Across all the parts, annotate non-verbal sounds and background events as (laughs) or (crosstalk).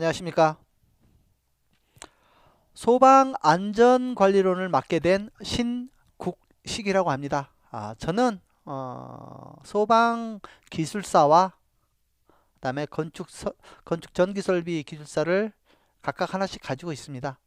안녕하십니까. 소방 안전 관리론을 맡게 된 신국식이라고 합니다. 아, 저는 어, 소방 기술사와 그 다음에 건축 서, 건축 전기 설비 기술사를 각각 하나씩 가지고 있습니다.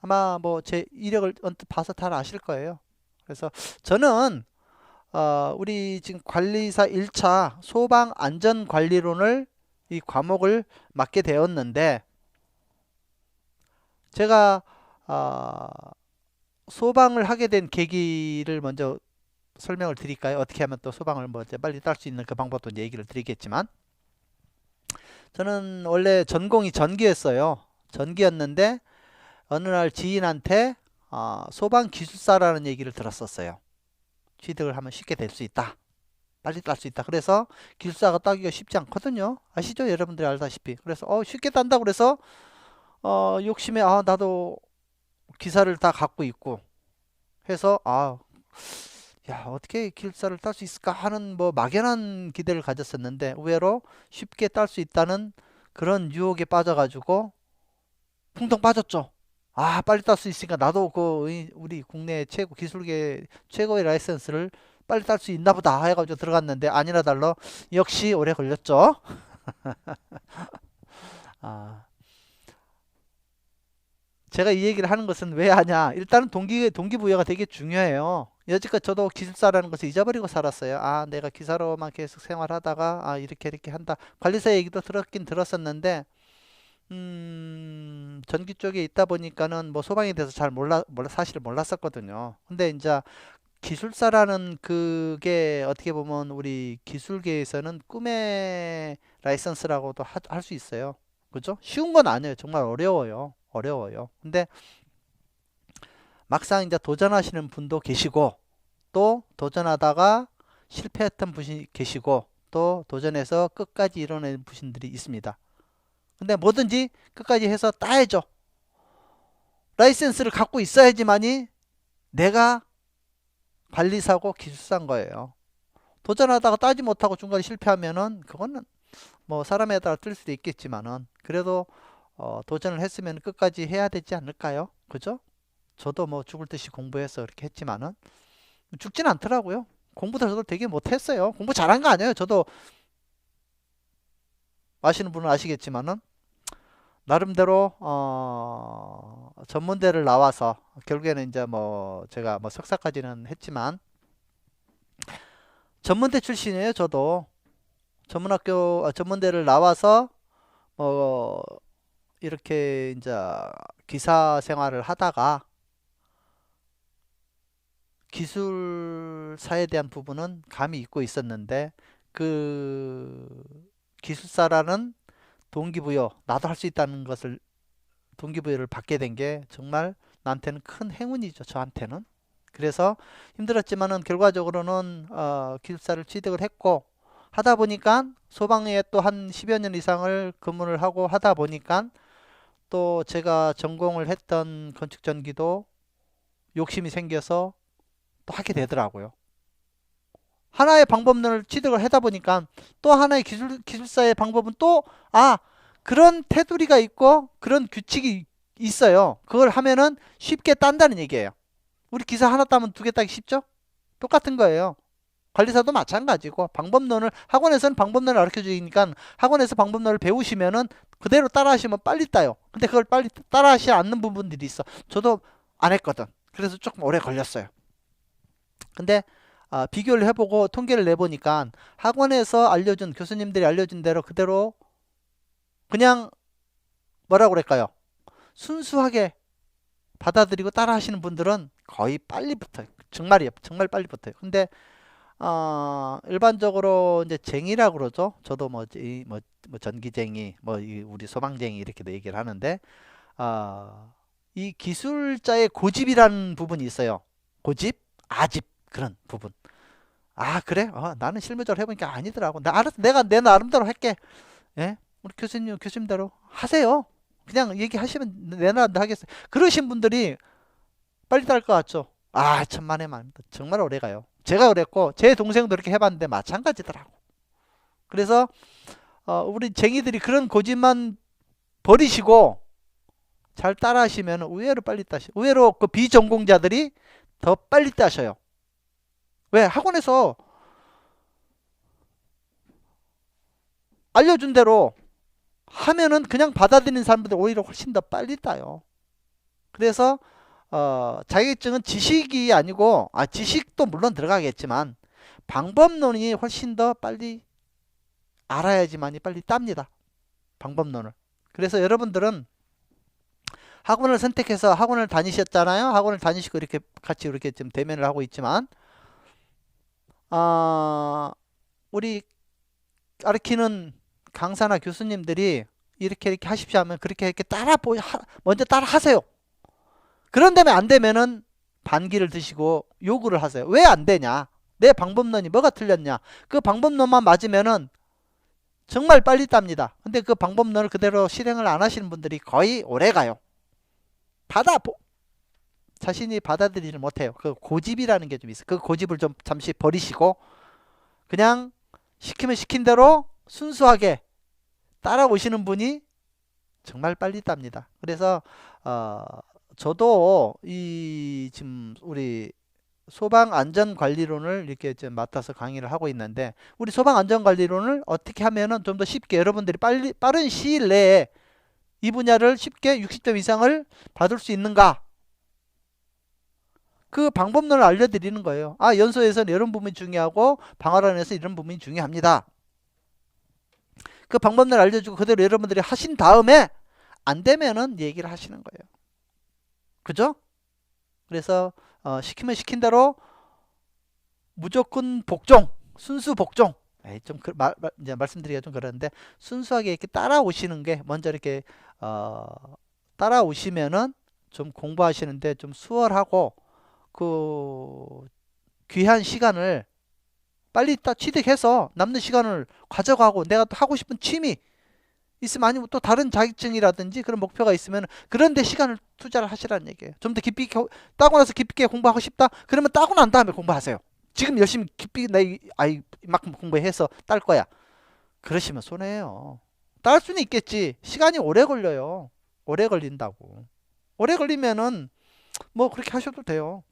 아마 뭐 제 이력을 언뜻 봐서 잘 아실 거예요. 그래서 저는 어, 우리 지금 관리사 1차 소방 안전 관리론을 이 과목을 맡게 되었는데 제가 어, 소방을 하게 된 계기를 먼저 설명을 드릴까요? 어떻게 하면 또 소방을 뭐 빨리 딸 수 있는 그 방법도 얘기를 드리겠지만 저는 원래 전공이 전기였어요. 전기였는데 어느 날 지인한테 어, 소방 기술사라는 얘기를 들었었어요. 취득을 하면 쉽게 될 수 있다. 빨리 딸 수 있다. 그래서 기술사가 따기가 쉽지 않거든요. 아시죠? 여러분들이 알다시피. 그래서 어 쉽게 딴다 그래서 어 욕심에 아 나도 기사를 다 갖고 있고 해서 아 야, 어떻게 기술사를 딸 수 있을까 하는 뭐 막연한 기대를 가졌었는데 의외로 쉽게 딸 수 있다는 그런 유혹에 빠져가지고 풍덩 빠졌죠. 아, 빨리 딸 수 있으니까 나도 그 의- 우리 국내 최고 기술계 최고의 라이센스를 빨리 딸 수 있나 보다 해가지고 들어갔는데 아니나 달러 역시 오래 걸렸죠. (laughs) 아, 제가 이 얘기를 하는 것은 왜 하냐? 일단은 동기 동기부여가 되게 중요해요. 여지껏 저도 기술사라는 것을 잊어버리고 살았어요. 아, 내가 기사로만 계속 생활하다가 아, 이렇게 이렇게 한다. 관리사 얘기도 들었긴 들었었는데 음, 전기 쪽에 있다 보니까는 뭐 소방에 대해서 잘 몰라, 몰라 사실 몰랐었거든요. 근데 이제 기술사라는 그게 어떻게 보면 우리 기술계에서는 꿈의 라이선스라고도 할 수 있어요. 그죠? 쉬운 건 아니에요. 정말 어려워요. 어려워요. 근데 막상 이제 도전하시는 분도 계시고 또 도전하다가 실패했던 분이 계시고 또 도전해서 끝까지 이뤄낸 분들이 있습니다. 근데 뭐든지 끝까지 해서 따야죠. 라이센스를 갖고 있어야지만이 내가 관리사고 기술사인 거예요. 도전하다가 따지 못하고 중간에 실패하면은 그거는 뭐 사람에 따라 틀릴 수도 있겠지만은 그래도 어, 도전을 했으면 끝까지 해야 되지 않을까요? 그죠? 저도 뭐 죽을 듯이 공부해서 그렇게 했지만은 죽진 않더라고요. 공부도 저도 되게 못했어요. 공부 잘한 거 아니에요. 저도 아시는 분은 아시겠지만은 나름대로 어, 전문대를 나와서 결국에는 이제 뭐 제가 뭐 석사까지는 했지만 전문대 출신이에요. 저도 전문학교 아, 전문대를 나와서 뭐 이렇게 이제 기사 생활을 하다가 기술사에 대한 부분은 감이 있고 있었는데 그 기술사라는 동기부여 나도 할 수 있다는 것을 동기부여를 받게 된 게 정말 나한테는 큰 행운이죠. 저한테는. 그래서 힘들었지만은 결과적으로는 어, 기술사를 취득을 했고 하다 보니까 소방에 또 한 10여 년 이상을 근무를 하고 하다 보니까 또 제가 전공을 했던 건축 전기도 욕심이 생겨서 또 하게 되더라고요. 하나의 방법론을 취득을 하다 보니까 또 하나의 기술, 기술사의 방법은 또, 아, 그런 테두리가 있고 그런 규칙이 있어요. 그걸 하면은 쉽게 딴다는 얘기예요. 우리 기사 하나 따면 두 개 따기 쉽죠? 똑같은 거예요. 관리사도 마찬가지고 방법론을 학원에서는 방법론을 가르쳐 주니까 학원에서 방법론을 배우시면은 그대로 따라 하시면 빨리 따요. 근데 그걸 빨리 따라 하지 않는 부분들이 있어. 저도 안 했거든. 그래서 조금 오래 걸렸어요. 근데 아, 비교를 해보고 통계를 내보니까 학원에서 알려준 교수님들이 알려준 대로 그대로 그냥 뭐라고 그럴까요? 순수하게 받아들이고 따라 하시는 분들은 거의 빨리 붙어요. 정말이에요. 정말 빨리 붙어요. 근데 어, 일반적으로 이제 쟁이라고 그러죠. 저도 뭐, 이, 뭐, 뭐 전기쟁이, 뭐 이 우리 소방쟁이 이렇게도 얘기를 하는데 어, 이 기술자의 고집이라는 부분이 있어요. 고집, 아집 그런 부분. 아 그래? 어, 나는 실무적으로 해보니까 아니더라고. 나 알았어. 내가 내 나름대로 할게. 예? 우리 교수님 교수님대로 하세요. 그냥 얘기하시면 내 나름대로 하겠어요. 그러신 분들이 빨리 딸 것 같죠? 아 천만에만 정말 오래 가요. 제가 그랬고 제 동생도 이렇게 해봤는데 마찬가지더라고. 그래서 어, 우리 쟁이들이 그런 고집만 버리시고 잘 따라 하시면 의외로 빨리 따시 의외로 그 비전공자들이 더 빨리 따셔요. 왜? 학원에서 알려준 대로 하면은 그냥 받아들이는 사람들이 오히려 훨씬 더 빨리 따요. 그래서 어, 자격증은 지식이 아니고 아 지식도 물론 들어가겠지만 방법론이 훨씬 더 빨리 알아야지만이 빨리 땁니다. 방법론을. 그래서 여러분들은 학원을 선택해서 학원을 다니셨잖아요. 학원을 다니시고 이렇게 같이 이렇게 좀 대면을 하고 있지만 아 우리 가르치는 강사나 교수님들이 이렇게 이렇게 하십시오 하면 그렇게 이렇게 따라 보 먼저 따라 하세요. 그런 다음에 안 되면은 반기를 드시고 요구를 하세요. 왜 안 되냐? 내 방법론이 뭐가 틀렸냐? 그 방법론만 맞으면은 정말 빨리 땁니다. 근데 그 방법론을 그대로 실행을 안 하시는 분들이 거의 오래 가요. 받아 보 자신이 받아들이지 못해요. 그 고집이라는 게 좀 있어요. 그 고집을 좀 잠시 버리시고 그냥 시키면 시킨 대로 순수하게 따라오시는 분이 정말 빨리 땁니다. 그래서 어 저도 이 지금 우리 소방 안전 관리론을 이렇게 좀 맡아서 강의를 하고 있는데 우리 소방 안전 관리론을 어떻게 하면은 좀 더 쉽게 여러분들이 빨리 빠른 시일 내에 이 분야를 쉽게 60점 이상을 받을 수 있는가? 그 방법론을 알려드리는 거예요. 아, 연소에서는 이런 부분이 중요하고 방화론에서 이런 부분이 중요합니다. 그 방법론을 알려주고 그대로 여러분들이 하신 다음에 안 되면은 얘기를 하시는 거예요. 그죠? 그래서 어, 시키면 시킨 대로 무조건 복종, 순수 복종. 에이, 좀 그, 말, 말, 이제 말씀드리기가 좀 그런데 순수하게 이렇게 따라오시는 게 먼저 이렇게 어, 따라오시면은 좀 공부하시는데 좀 수월하고 그 귀한 시간을 빨리 딱 취득해서 남는 시간을 가져가고 내가 또 하고 싶은 취미 있으면 아니면 또 다른 자격증이라든지 그런 목표가 있으면 그런데 시간을 투자를 하시라는 얘기예요. 좀 더 깊이 따고 나서 깊게 공부하고 싶다? 그러면 따고 난 다음에 공부하세요. 지금 열심히 깊이 내 아이 만큼 공부해서 딸 거야. 그러시면 손해예요. 딸 수는 있겠지. 시간이 오래 걸려요. 오래 걸린다고. 오래 걸리면은 뭐 그렇게 하셔도 돼요.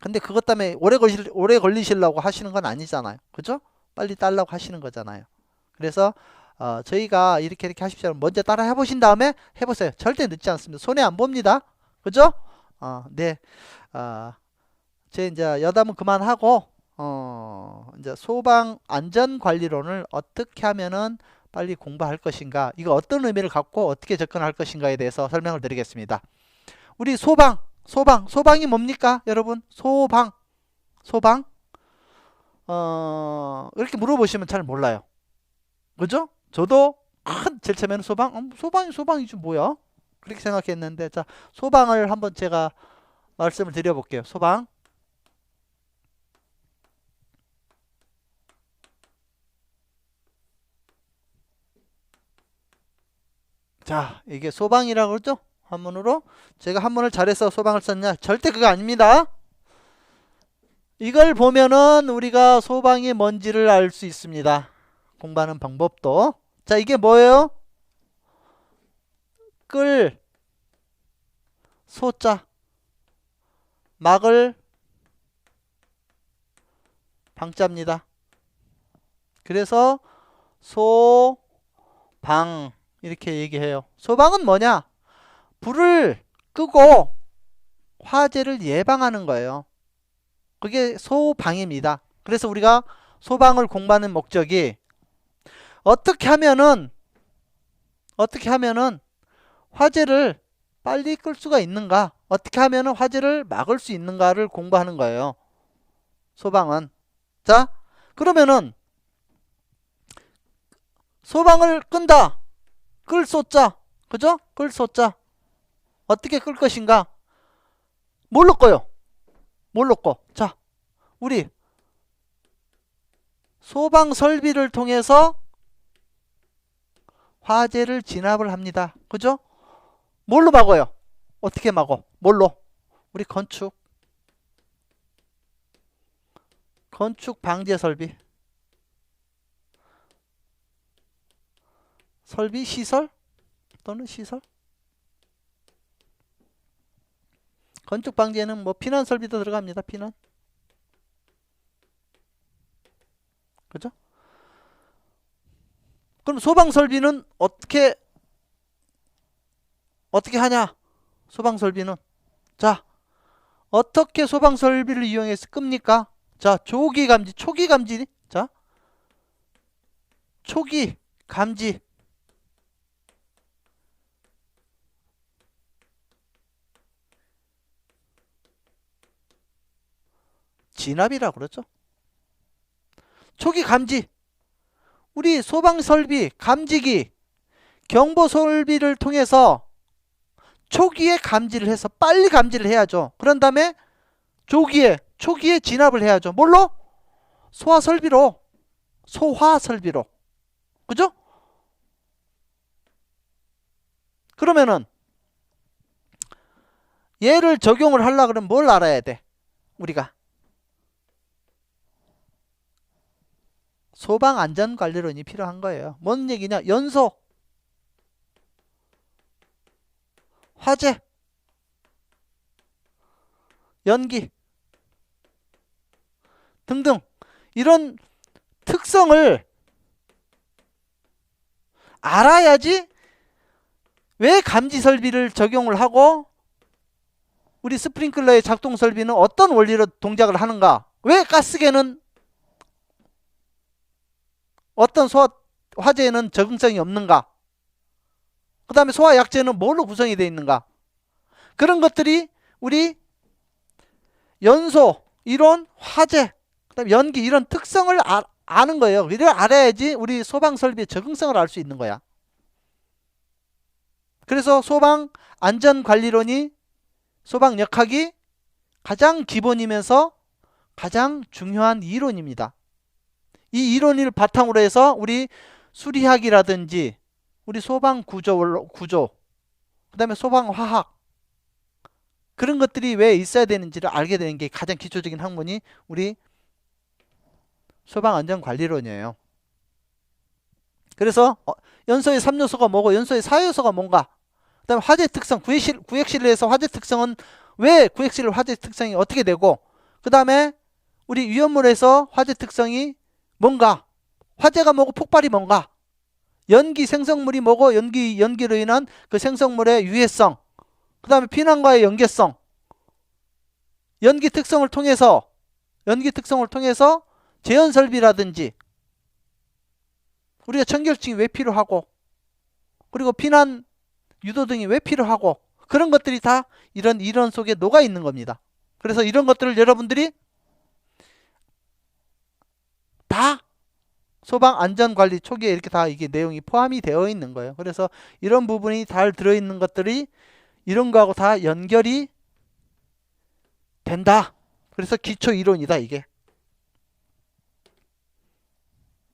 근데 그것 때문에 오래 걸리 오래 걸리시려고 하시는 건 아니잖아요. 그죠? 빨리 딸라고 하시는 거잖아요. 그래서 어, 저희가 이렇게 이렇게 하십시오. 먼저 따라 해보신 다음에 해보세요. 절대 늦지 않습니다. 손해 안 봅니다. 그죠? 어, 네. 어, 제 이제 여담은 그만하고, 어, 이제 소방 안전 관리론을 어떻게 하면은 빨리 공부할 것인가, 이거 어떤 의미를 갖고 어떻게 접근할 것인가에 대해서 설명을 드리겠습니다. 우리 소방, 소방, 소방이 뭡니까? 여러분, 소방, 소방, 어, 이렇게 물어보시면 잘 몰라요. 그죠? 저도 큰 제일 처음에는 소방. 어, 소방이 소방이지 뭐야? 그렇게 생각했는데 자 소방을 한번 제가 말씀을 드려볼게요. 소방. 자 이게 소방이라고 그러죠 한문으로 제가 한문을 잘해서 소방을 썼냐 절대 그거 아닙니다 이걸 보면은 우리가 소방이 뭔지를 알 수 있습니다 공부하는 방법도 자 이게 뭐예요? 끌 소자 막을 방자입니다. 그래서 소방 이렇게 얘기해요. 소방은 뭐냐? 불을 끄고 화재를 예방하는 거예요. 그게 소방입니다. 그래서 우리가 소방을 공부하는 목적이 어떻게 하면은 어떻게 하면은 화재를 빨리 끌 수가 있는가? 어떻게 하면은 화재를 막을 수 있는가를 공부하는 거예요. 소방은. 자, 그러면은 소방을 끈다. 끌 쏘자. 그죠? 끌 쏘자. 어떻게 끌 것인가? 뭘로 꺼요? 뭘로 꺼? 자, 우리 소방 설비를 통해서 화재를 진압을 합니다. 그죠? 뭘로 막어요? 어떻게 막어? 뭘로? 우리 건축. 건축 방제 설비. 설비 시설? 또는 시설. 건축 방지에는 뭐 피난 설비도 들어갑니다. 피난. 그죠? 그럼 소방 설비는 어떻게 어떻게 하냐? 소방 설비는 자 어떻게 소방 설비를 이용해서 끕니까? 자 조기 감지, 초기 감지. 자 초기 감지. 진압이라고 그러죠. 초기 감지. 우리 소방 설비, 감지기, 경보 설비를 통해서 초기에 감지를 해서 빨리 감지를 해야죠. 그런 다음에 조기에, 초기에 진압을 해야죠. 뭘로? 소화 설비로. 소화 설비로. 그죠? 그러면은 얘를 적용을 하려 그러면 뭘 알아야 돼? 우리가 소방 안전 관리론이 필요한 거예요. 뭔 얘기냐? 연소, 화재, 연기 등등 이런 특성을 알아야지 왜 감지 설비를 적용을 하고 우리 스프링클러의 작동 설비는 어떤 원리로 동작을 하는가? 왜 가스계는 어떤 소화 화재에는 적응성이 없는가? 그 다음에 소화 약재는 뭘로 구성이 되어 있는가? 그런 것들이 우리 연소, 이론, 화재, 그 다음에 연기 이런 특성을 아, 아는 거예요. 이걸 알아야지 우리 소방 설비의 적응성을 알 수 있는 거야. 그래서 소방 안전 관리론이 소방 역학이 가장 기본이면서 가장 중요한 이론입니다. 이 이론을 바탕으로 해서 우리 수리학이라든지 우리 소방 구조 구조 그다음에 소방 화학 그런 것들이 왜 있어야 되는지를 알게 되는 게 가장 기초적인 학문이 우리 소방 안전 관리론이에요. 그래서 어, 연소의 3요소가 뭐고 연소의 4요소가 뭔가 그다음에 화재 특성 구획실 구획실에서 화재 특성은 왜 구획실 화재 특성이 어떻게 되고 그다음에 우리 위험물에서 화재 특성이 뭔가 화재가 뭐고 폭발이 뭔가 연기 생성물이 뭐고 연기 연기로 인한 그 생성물의 유해성 그 다음에 피난과의 연계성 연기 특성을 통해서 연기 특성을 통해서 재현 설비라든지 우리가 청결증이 왜 필요하고 그리고 피난 유도 등이 왜 필요하고 그런 것들이 다 이런 이론 속에 녹아 있는 겁니다. 그래서 이런 것들을 여러분들이 다 소방 안전 관리 초기에 이렇게 다 이게 내용이 포함이 되어 있는 거예요. 그래서 이런 부분이 잘 들어 있는 것들이 이런 거하고 다 연결이 된다. 그래서 기초 이론이다, 이게.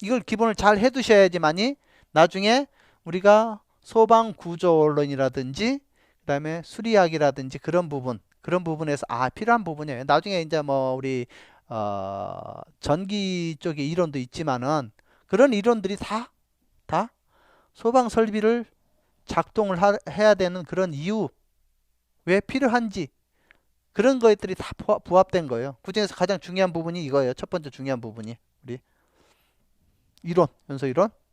이걸 기본을 잘 해 두셔야지만이 나중에 우리가 소방 구조론이라든지 그다음에 수리학이라든지 그런 부분 그런 부분에서 아 필요한 부분이에요. 나중에 이제 뭐 우리 어 전기 쪽의 이론도 있지만은 그런 이론들이 다 다 소방 설비를 작동을 하, 해야 되는 그런 이유 왜 필요한지 그런 것들이 다 부합된 거예요. 그 중에서 가장 중요한 부분이 이거예요. 첫 번째 중요한 부분이 우리 이론, 연소 이론.